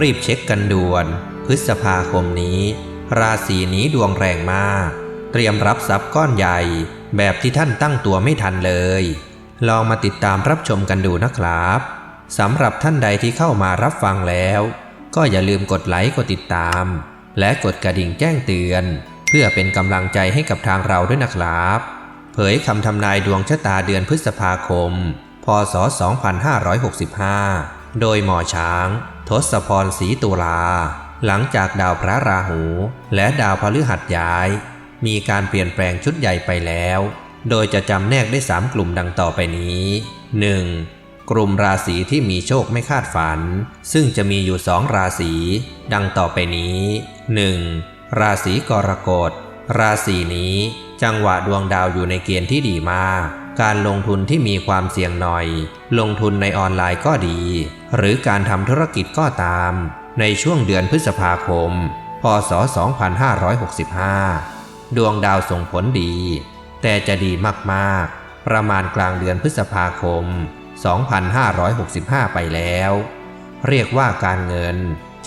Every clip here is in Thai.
รีบเช็คกันด่วน พฤษภาคมนี้ ราศีนี้ดวงแรงมาก เตรียมรับทรัพย์ก้อนใหญ่ แบบที่ท่านตั้งตัวไม่ทันเลย ลองมาติดตามรับชมกันดูนะครับสำหรับท่านใดที่เข้ามารับฟังแล้ว ก็อย่าลืมกดไลค์กดติดตาม และกดกระดิ่งแจ้งเตือน เพื่อเป็นกำลังใจให้กับทางเราด้วยนะครับ เผยคำทำนายดวงชะตาเดือนพฤษภาคม พศ 2565 โดยหมอช้าง ทศพรศรีตุลา หลังจากดาวพระราหู และดาวพฤหัสย้าย มีการเปลี่ยนแปลงชุดใหญ่ไปแล้ว โดยจะจำแนกได้3กลุ่มดังต่อไปนี้ 1. กลุ่มราศีที่มีโชคไม่คาดฝัน ซึ่งจะมีอยู่สองราศี ดังต่อไปนี้ 1. ราศีกรกฎ ราศีนี้จังหวะดวงดาวอยู่ในเกณฑ์ที่ดีมาก การลงทุนที่มีความเสี่ยงหน่อย ลงทุนในออนไลน์ก็ดี หรือการทำธุรกิจก็ตาม ในช่วงเดือนพฤษภาคม พศ 2565 ดวงดาวส่งผลดี แต่จะดีมากๆ ประมาณกลางเดือนพฤษภาคม 2565 ไปแล้ว เรียกว่าการเงิน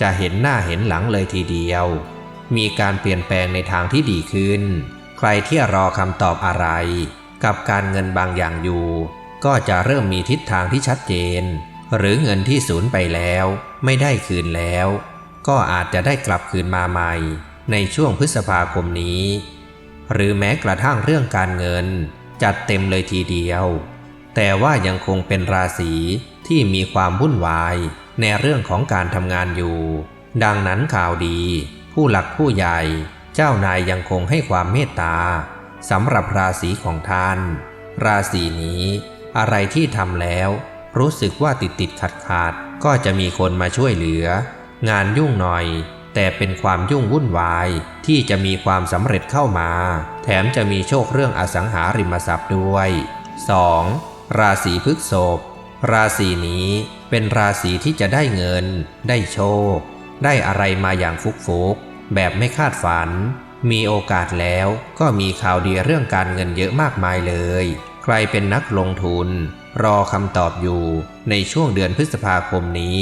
จะเห็นหน้าเห็นหลังเลยทีเดียว มีการเปลี่ยนแปลงในทางที่ดีขึ้น ใครที่รอคำตอบอะไร กับการเงินบางอย่างอยู่ ก็จะเริ่มมีทิศทางที่ชัดเจน หรือเงินที่สูญไปแล้ว ไม่ได้คืนแล้ว ก็อาจจะได้กลับคืนมาใหม่ ในช่วงพฤษภาคมนี้ หรือแม้กระทั่งเรื่องการเงิน จัดเต็มเลยทีเดียว แต่ว่ายังคงเป็นราศีที่มีความวุ่นวาย ในเรื่องของการทำงานอยู่ ดังนั้นข่าวดี ผู้หลักผู้ใหญ่ เจ้านายยังคงให้ความเมตตา สำหรับราศีของท่าน ราศีนี้ อะไรที่ทำแล้ว รู้สึกว่าติดติดขัดขาดก็จะมีคนมาช่วยเหลือ งานยุ่งหน่อย แต่เป็นความยุ่งวุ่นวาย ที่จะมีความสำเร็จเข้ามา แถมจะมีโชคเรื่องอสังหาริมทรัพย์ด้วย 2. ราศีพฤกษภราศีนี้เป็นราศีที่จะได้เงิน ได้โชค ได้อะไรมาอย่างฟุกฟุกๆแบบไม่คาดฝัน มีโอกาสแล้วก็มีข่าวดีเรื่องการเงินเยอะมากมายเลย ใครเป็นนักลงทุน รอคำตอบอยู่ในช่วงเดือนพฤษภาคมนี้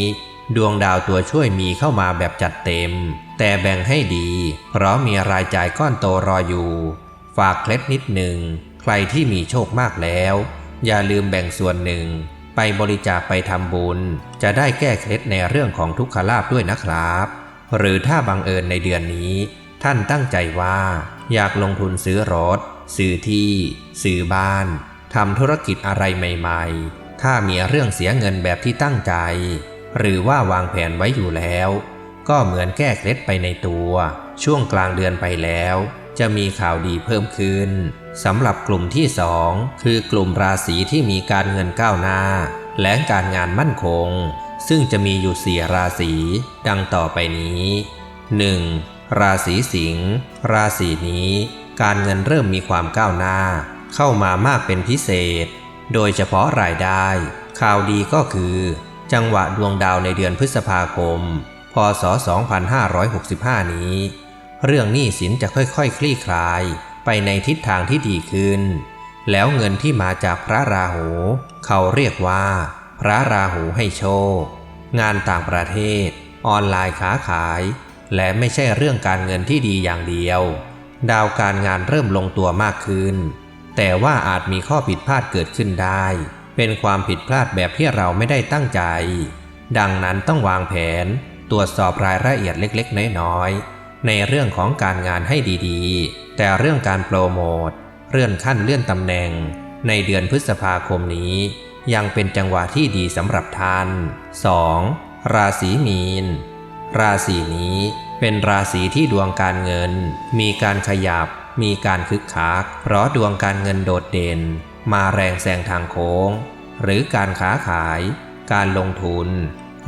ดวงดาวตัวช่วยมีเข้ามาแบบจัดเต็ม แต่แบ่งให้ดี เพราะมีรายจ่ายก้อนโตรออยู่ ฝากเคล็ดนิดหนึ่ง ใครที่มีโชคมากแล้ว อย่าลืมแบ่งส่วนหนึ่ง ไปบริจาคไปทำบุญ จะได้แก้เคล็ดในเรื่องของทุกขลาภด้วยนะครับ หรือถ้าบังเอิญในเดือนนี้ ท่านตั้งใจว่า อยากลงทุนซื้อรถ ซื้อที่ ซื้อบ้านทำธุรกิจอะไรใหม่ๆ ถ้ามีเรื่องเสียเงินแบบที่ตั้งใจ หรือว่าวางแผนไว้อยู่แล้ว ก็เหมือนแก้เคล็ดไปในตัว ช่วงกลางเดือนไปแล้ว จะมีข่าวดีเพิ่มขึ้นสำหรับกลุ่มที่สองคือกลุ่มราศีที่มีการเงินก้าวหน้า และการงานมั่นคง ซึ่งจะมีอยู่สี่ราศีดังต่อไปนี้ 1. ราศีสิงห์ราศีนี้ การเงินเริ่มมีความก้าวหน้า เข้ามามากเป็นพิเศษ โดยเฉพาะรายได้ ข่าวดีก็คือ จังหวะดวงดาวในเดือนพฤษภาคม พศ 2565 นี้ เรื่องหนี้สินจะค่อยๆคคลี่คลายไปในทิศทางที่ดีขึ้น แล้วเงินที่มาจากพระราหู เขาเรียกว่า พระราหูให้โชค งานต่างประเทศ ออนไลน์ค้าขาย และไม่ใช่เรื่องการเงินที่ดีอย่างเดียว ดาวการงานเริ่มลงตัวมากขึ้น แต่ว่าอาจมีข้อผิดพลาดเกิดขึ้นได้ เป็นความผิดพลาดแบบที่เราไม่ได้ตั้งใจ ดังนั้นต้องวางแผน ตรวจสอบรายละเอียดเล็กๆ น้อยๆ ในเรื่องของการงานให้ดีๆ แต่เรื่องการโปรโมทเลื่อนขั้นเลื่อนตำแหน่ง ในเดือนพฤษภาคมนี้ ยังเป็นจังหวะที่ดีสำหรับท่าน 2. ราศีมีน ราศีนี้เป็นราศีที่ดวงการเงิน มีการขยับ มีการคึกคัก เพราะดวงการเงินโดดเด่น มาแรงแซงทางโค้ง หรือการค้าขาย การลงทุน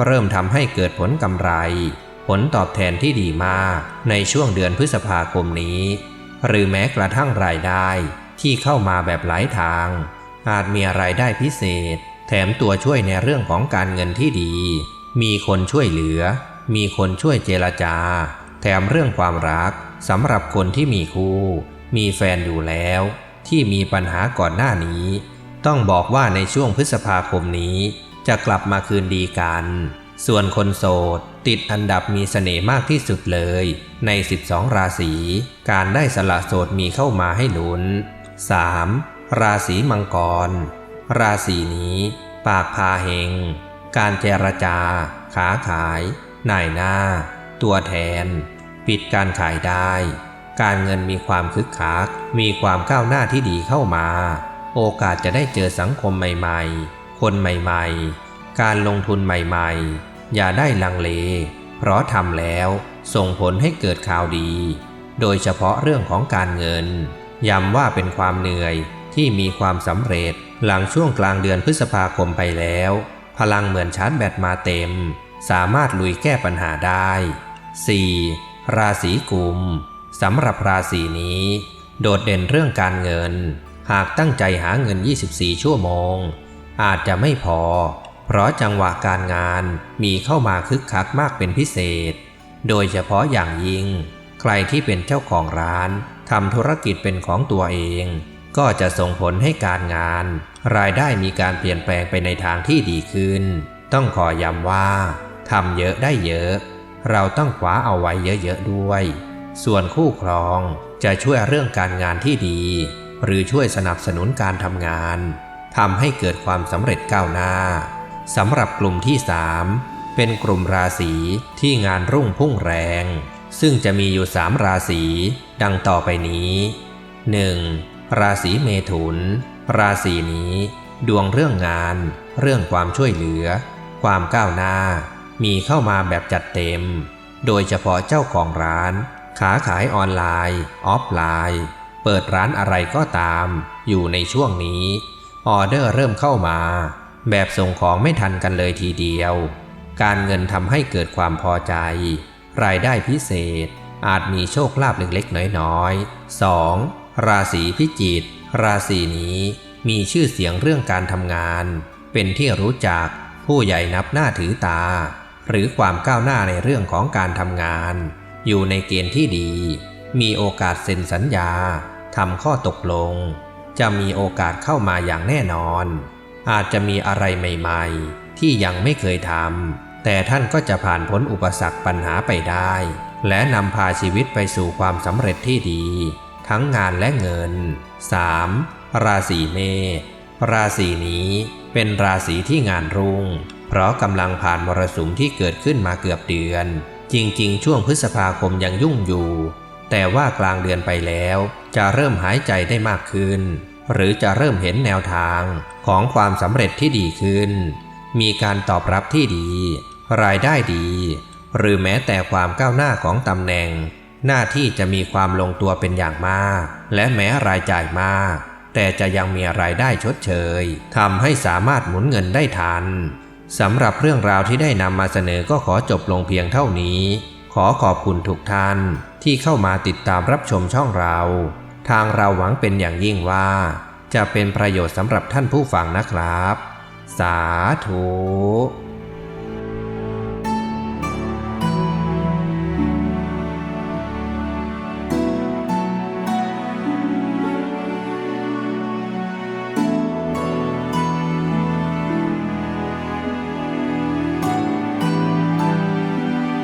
เริ่มทำให้เกิดผลกำไร ผลตอบแทนที่ดีมากในช่วงเดือนพฤษภาคมนี้ หรือแม้กระทั่งรายได้ที่เข้ามาแบบหลายทาง อาจมีรายได้พิเศษ แถมตัวช่วยในเรื่องของการเงินที่ดี มีคนช่วยเหลือ มีคนช่วยเจรจา แถมเรื่องความรักสำหรับคนที่มีคู่ มีแฟนอยู่แล้ว ที่มีปัญหาก่อนหน้านี้ ต้องบอกว่าในช่วงพฤษภาคมนี้ จะกลับมาคืนดีกัน ส่วนคนโสด ติดอันดับมีเสน่ห์มากที่สุดเลย ใน 12 ราศี การได้สละโสดมีเข้ามาให้ลุ้น 3. ราศีมังกร ราศีนี้ ปากพาเฮงการเจรจา ขาขาย นายหน้า ตัวแทน ปิดการขายได้ การเงินมีความคึกคัก มีความก้าวหน้าที่ดีเข้ามา โอกาสจะได้เจอสังคมใหม่ๆ คนใหม่ๆ การลงทุนใหม่ๆ อย่าได้ลังเล เพราะทำแล้วส่งผลให้เกิดข่าวดี โดยเฉพาะเรื่องของการเงิน ย้ำว่าเป็นความเหนื่อยที่มีความสำเร็จหลังช่วงกลางเดือนพฤษภาคมไปแล้ว พลังเหมือนชาร์จแบตมาเต็ม สามารถลุยแก้ปัญหาได้ 4. ราศีกุมสำหรับราศีนี้ โดดเด่นเรื่องการเงิน หากตั้งใจหาเงิน 24 ชั่วโมง อาจจะไม่พอ เพราะจังหวะการงานมีเข้ามาคึกคักมากเป็นพิเศษ โดยเฉพาะอย่างยิ่ง ใครที่เป็นเจ้าของร้านทำธุรกิจเป็นของตัวเอง ก็จะส่งผลให้การงาน รายได้มีการเปลี่ยนแปลงไปในทางที่ดีขึ้น ต้องขอย้ำว่า ทำเยอะได้เยอะ เราต้องคว้าเอาไว้เยอะๆด้วย ส่วนคู่ครองจะช่วยเรื่องการงานที่ดี หรือช่วยสนับสนุนการทำงานทำให้เกิดความสำเร็จก้าวหน้าสำหรับกลุ่มที่3เป็นกลุ่มราศีที่งานรุ่งพุ่งแรง ซึ่งจะมีอยู่3ราศีดังต่อไปนี้ 1. ราศีเมถุน ราศีนี้ ดวงเรื่องงาน เรื่องความช่วยเหลือ ความก้าวหน้า มีเข้ามาแบบจัดเต็ม โดยเฉพาะเจ้าของร้าน ขาขายออนไลน์ ออฟไลน์ เปิดร้านอะไรก็ตาม อยู่ในช่วงนี้ ออเดอร์เริ่มเข้ามา แบบส่งของไม่ทันกันเลยทีเดียว การเงินทำให้เกิดความพอใจ รายได้พิเศษ อาจมีโชคลาภเล็กๆน้อยๆ 2. ราศีพิจิกราศีนี้มีชื่อเสียงเรื่องการทำงาน เป็นที่รู้จักผู้ใหญ่นับหน้าถือตา หรือความก้าวหน้าในเรื่องของการทำงาน อยู่ในเกณฑ์ที่ดี มีโอกาสเซ็นสัญญาทำข้อตกลง จะมีโอกาสเข้ามาอย่างแน่นอน อาจจะมีอะไรใหม่ ๆ ที่ยังไม่เคยทำแต่ท่านก็จะผ่านพ้นอุปสรรคปัญหาไปได้ และนำพาชีวิตไปสู่ความสำเร็จที่ดี ทั้งงานและเงิน 3. ราศีเมษราศีนี้เป็นราศีที่งานรุ่ง เพราะกำลังผ่านมรสุมที่เกิดขึ้นมาเกือบเดือน จริง ๆ ช่วงพฤษภาคมยังยุ่งอยู่ แต่ว่ากลางเดือนไปแล้ว จะเริ่มหายใจได้มากขึ้น หรือจะเริ่มเห็นแนวทางของความสำเร็จที่ดีขึ้น มีการตอบรับที่ดี รายได้ดี หรือแม้แต่ความก้าวหน้าของตำแหน่ง หน้าที่จะมีความลงตัวเป็นอย่างมาก และแม้รายจ่ายมาก แต่จะยังมีรายได้ชดเชยทำให้สามารถหมุนเงินได้ทัน สำหรับเรื่องราวที่ได้นำมาเสนอก็ขอจบลงเพียงเท่านี้ ขอขอบคุณทุกท่านที่เข้ามาติดตามรับชมช่องเรา ทางเราหวังเป็นอย่างยิ่งว่า จะเป็นประโยชน์สำหรับท่านผู้ฟังนะครับ สาธุ